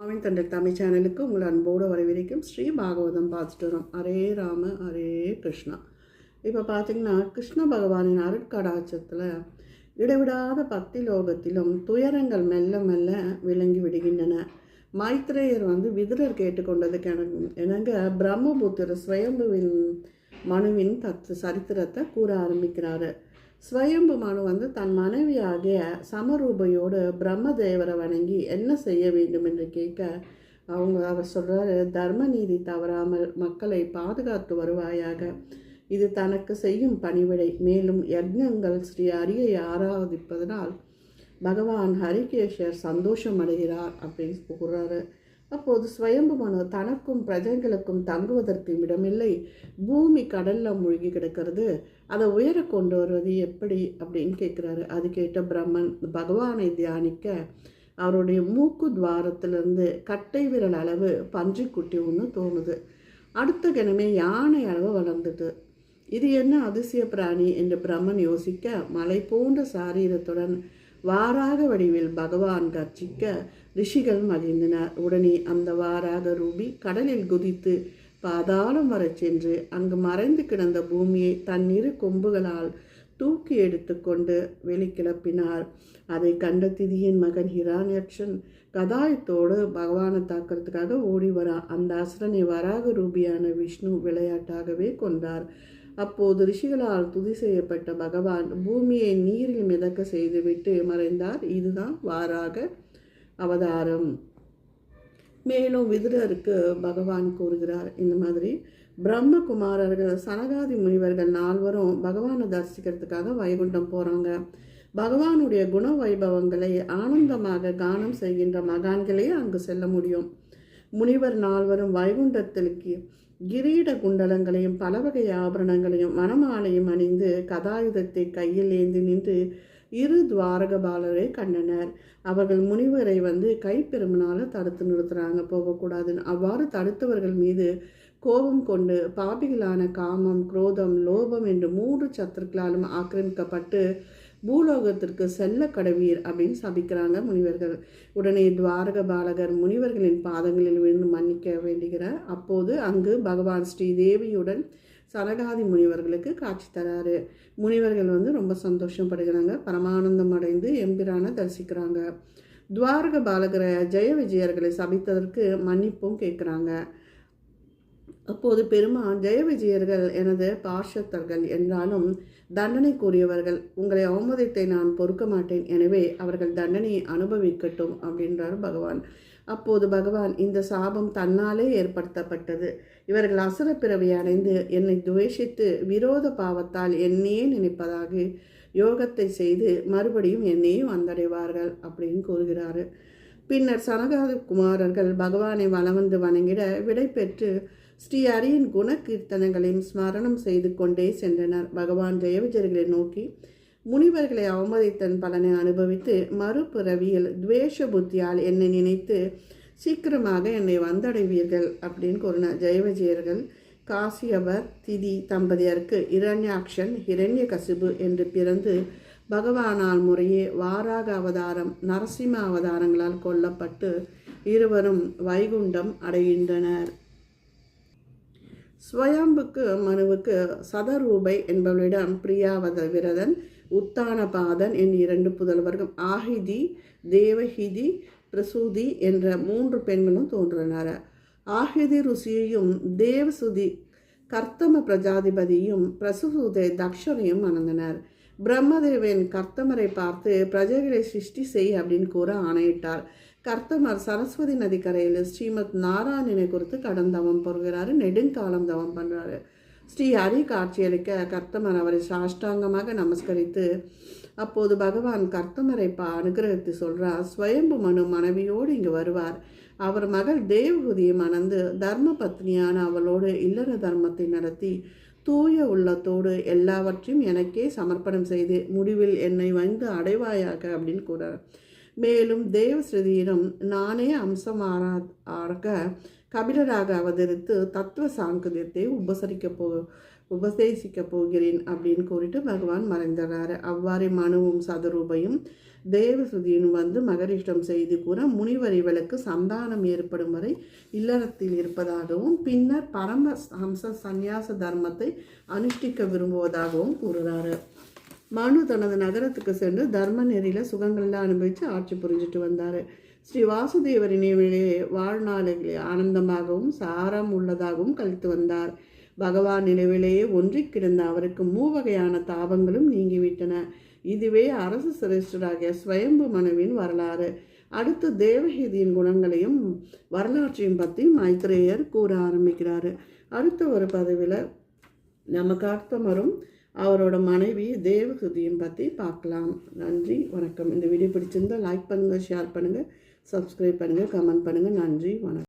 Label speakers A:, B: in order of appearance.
A: அவன் தண்டர் தமிழ் சேனலுக்கு உங்கள் அன்போடு வரவிருக்கும் ஸ்ரீ பாகவதம் பார்த்துட்டு வரோம். ஹரே ராம ஹரே கிருஷ்ணா. இப்போ பார்த்தீங்கன்னா கிருஷ்ண பகவானின் அருட்கடாட்சத்தில் இடைவிடாத பக்தி லோகத்திலும் துயரங்கள் மெல்ல மெல்ல விளங்கி விடுகின்றன. மைத்ரேயர் வந்து விதிரர் கேட்டுக்கொண்டது கிணங்கு எனங்க பிரம்மபுத்திர ஸ்வயம்புவின் மனுவின் தத்து சரித்திரத்தை கூற ஆரம்பிக்கிறாரு. ஸ்வயம்புமானு வந்து தன் மனைவியாகிய சமரூபையோடு பிரம்மதேவரை வணங்கி என்ன செய்ய வேண்டும் என்று கேட்க அவங்க அவர் சொல்கிறாரு தர்ம நீதி தவறாமல் மக்களை பாதுகாத்து வருவாயாக. இது தனக்கு செய்யும் பணிவிடை. மேலும் யக்ஞங்கள் ஸ்ரீ அரியை ஆராதிப்பதனால் பகவான் ஹரிகேஷர் சந்தோஷம் அடைகிறார் அப்படின்னு கூறுறாரு அப்போது ஸ்வயம்பு மனு தனக்கும் பிரஜைகளுக்கும் தங்குவதற்கு இடமில்லை. பூமி கடலில் மூழ்கி கிடக்கிறது. அதை உயர கொண்டு வருவது எப்படி அப்படின்னு கேட்குறாரு. அது கேட்ட பிரம்மன் பகவானை தியானிக்க. அவருடைய மூக்கு துவாரத்திலிருந்து கட்டை விரல் அளவு பன்றிக்குட்டி ஒன்று தோணுது. அடுத்த கிழமை யானை அளவு வளர்ந்துட்டு இது என்ன அதிசய பிராணி? என்று பிரம்மன் யோசிக்க மலை போன்ற சாரீரத்துடன் வாராக வடிவில் பகவான் கர்ச்சிக்க ரிஷிகள் மகிழ்ந்தனர். உடனே அந்த வாராக ரூபி கடலில் குதித்து பாதாளம் வரச் சென்று அங்கு மறைந்து கிடந்த பூமியை தன் இரு கொம்புகளால் தூக்கி எடுத்துக்கொண்டு வெளிக்கிளப்பினார். அதை கண்ட திதியின் மகன் ஹிராண்யக்ஷன் கதாயத்தோடு பகவானை தாக்கிறதுக்காக ஓடி வரா. அந்த அசுரனை வராக ரூபியான விஷ்ணு விளையாட்டாகவே கொண்டார். அப்போது ரிஷிகளால் துதி செய்யப்பட்ட பகவான் பூமியை நீரில் மிதக்க செய்துவிட்டு மறைந்தார். இதுதான் வாராக அவதாரம். மேலும் விதுரருக்கு பகவான் கூறுகிறார் இந்த மாதிரி பிரம்மகுமாரர்கள் சனகாதி முனிவர்கள் நால்வரும் பகவானை தரிசிக்கிறதுக்காக வைகுண்டம் போகிறாங்க பகவானுடைய குண வைபவங்களை ஆனந்தமாக கானம் செய்கின்ற மகான்களே அங்கு செல்ல முடியும். முனிவர் நால்வரும் வைகுண்டத்திற்கு கிரீட குண்டலங்களையும் பலவகை ஆபரணங்களையும் மனமாலையும் அணிந்து கதாயுதத்தை கையில் ஏந்தி நின்று இரு துவாரகபாலரை கண்டனர். அவர்கள் முனிவரை வந்து கைப்பெருமனால தடுத்து நிறுத்துறாங்க போகக்கூடாதுன்னு. அவ்வாறு தடுத்தவர்கள் மீது கோபம் கொண்டு பாபிகளான காமம் குரோதம் லோபம் என்று மூன்று சத்துருக்களாலும் ஆக்கிரமிக்கப்பட்டு பூலோகத்திற்கு செல்ல கடவீர் அப்படின்னு சபிக்கிறாங்க முனிவர்கள். உடனே துவாரக பாலகர் முனிவர்களின் பாதங்களில் விழுந்து மன்னிக்க வேண்டுகிறார். அப்போது அங்கு பகவான் ஸ்ரீதேவியுடன் சரகாதி முனிவர்களுக்கு காட்சி தராரு. முனிவர்கள் வந்து ரொம்ப சந்தோஷப்படுகிறாங்க. பரமானந்தம் அடைந்து எம்பிரான தரிசிக்கிறாங்க. துவாரக பாலகரை ஜெய விஜயர்களை சபித்ததற்கு மன்னிப்பும் கேட்குறாங்க. அப்போது பெருமான் ஜெய விஜயர்கள் எனது பார்ஷத்தர்கள் என்றாலும் தண்டனை கூறியவர்கள் உங்களை அவமதித்தை நான் பொறுக்க மாட்டேன். எனவே அவர்கள் தண்டனையை அனுபவிக்கட்டும் அப்படின்றார் பகவான். அப்போது பகவான் இந்த சாபம் தன்னாலே ஏற்படுத்தப்பட்டது. இவர்கள் அசுர பிறவி அடைந்து என்னை துவேஷித்து விரோத பாவத்தால் என்னையே நினைப்பதாக யோகத்தை செய்து மறுபடியும் என்னையும் வந்தடைவார்கள் அப்படின்னு கூறுகிறாரு. பின்னர் சனகாத குமாரர்கள் பகவானை வலம் வந்து வணங்கிட விடை பெற்று ஸ்ரீ அரியின் குணகீர்த்தனங்களையும் ஸ்மரணம் செய்து கொண்டே சென்றனர். பகவான் ஜெயவிஜயர்களை நோக்கி முனிவர்களை அவமதித்தன் பலனை அனுபவித்து மறுபிறவியில் துவேஷ புத்தியால் என்னை நினைத்து சீக்கிரமாக என்னை வந்தடைவீர்கள் அப்படின்னு கூறினார். ஜெயவிஜயர்கள் காசியவர் திதி தம்பதியருக்கு இரண்யாக்ஷன் இரண்ய கசிபு என்று பிறந்து பகவானால் முறையே வாராக அவதாரம் நரசிம்ம அவதாரங்களால் கொல்லப்பட்டு இருவரும் வைகுண்டம் அடைகின்றனர். ஸ்வயம்புக்கு மனுவுக்கு சதரூபை என்பவளிடம் பிரியாவத விரதன் உத்தானபாதன் என் இரண்டு புதல்வர்கள் ஆஹிதி தேவஹிதி பிரசூதி என்ற மூன்று பெண்களும் தோன்றினர். ஆஹிதி ருசியையும் தேவசுதி கர்த்தம பிரஜாதிபதியும் பிரசுதே தக்ஷனையும் மணந்தனர். பிரம்மதேவன் கர்த்தமரை பார்த்து பிரஜைகளை சிருஷ்டி செய் அப்படின்னு கூற ஆணையிட்டார். கர்த்தமர் சரஸ்வதி நதிக்கரையில் ஸ்ரீமத் நாராயணனை குறித்து கடன் தவம் பொறுகிறாரு நெடுங்காலம் தவம் பண்ணுறாரு ஸ்ரீ ஹரி காட்சியளிக்க கர்த்தமர் அவரை சாஷ்டாங்கமாக நமஸ்கரித்து அப்போது பகவான் கர்த்தமரை பா அனுகிரகித்து சொல்கிறார் ஸ்வயம்பு மனு மனைவியோடு இங்கு வருவார். அவர் மகள் தேவகுதியை மணந்து தர்ம பத்னியான அவளோடு இல்லற தர்மத்தை நடத்தி தூய உள்ளத்தோடு எல்லாவற்றையும் எனக்கே சமர்ப்பணம் செய்து முடிவில் என்னை வந்து அடைவாயாக அப்படின்னு கூறார். மேலும் தேவஸ்ருதியிடம் நானே அம்சமாராக கபிலராக அவதரித்து தத்துவ சாங்கதியத்தை உபசரிக்க போ உபதேசிக்க போகிறேன் அப்படின்னு கூறிட்டு பகவான் மறைந்துடுறாரு அவ்வாறே மனுவும் சதுரூபையும் தேவசுதியும் வந்து மகரிஷ்டம் செய்து கூற முனிவர் இவளுக்கு சந்தானம் ஏற்படும் வரை இல்லறத்தில் இருப்பதாகவும் பின்னர் பரம ஹம்ச சந்நியாச தர்மத்தை அனுஷ்டிக்க விரும்புவதாகவும் கூறுறாரு. மனு தனது நகரத்துக்கு சென்று தர்ம நெறியில் சுகங்கள்லாம் அனுபவித்து ஆட்சி புரிஞ்சிட்டு வந்தார். ஸ்ரீ வாசுதேவரின் நினைவிலே வாழ்நாளிலே ஆனந்தமாகவும் சாரம் உள்ளதாகவும் கழித்து வந்தார். பகவான் நினைவிலேயே ஒன்றி கிடந்த அவருக்கு மூவகையான தாபங்களும் நீங்கிவிட்டன. இதுவே அரசு சிரேஷ்டராகிய ஸ்வயம்பு மனுவின் வரலாறு. அடுத்து தேவஹிதியின் குணங்களையும் வரலாற்றையும் பற்றி மைத்ரேயர் கூற ஆரம்பிக்கிறாரு. அடுத்த ஒரு பதவியில் நமக்கு அர்த்தம் வரும். அவரோட மனைவி தேவகுதியும் பற்றி பார்க்கலாம். நன்றி வணக்கம். இந்த வீடியோ பிடிச்சிருந்தால் லைக் பண்ணுங்கள் ஷேர் பண்ணுங்கள் சப்ஸ்கிரைப் பண்ணுங்கள் கமெண்ட் பண்ணுங்கள் நன்றி வணக்கம்.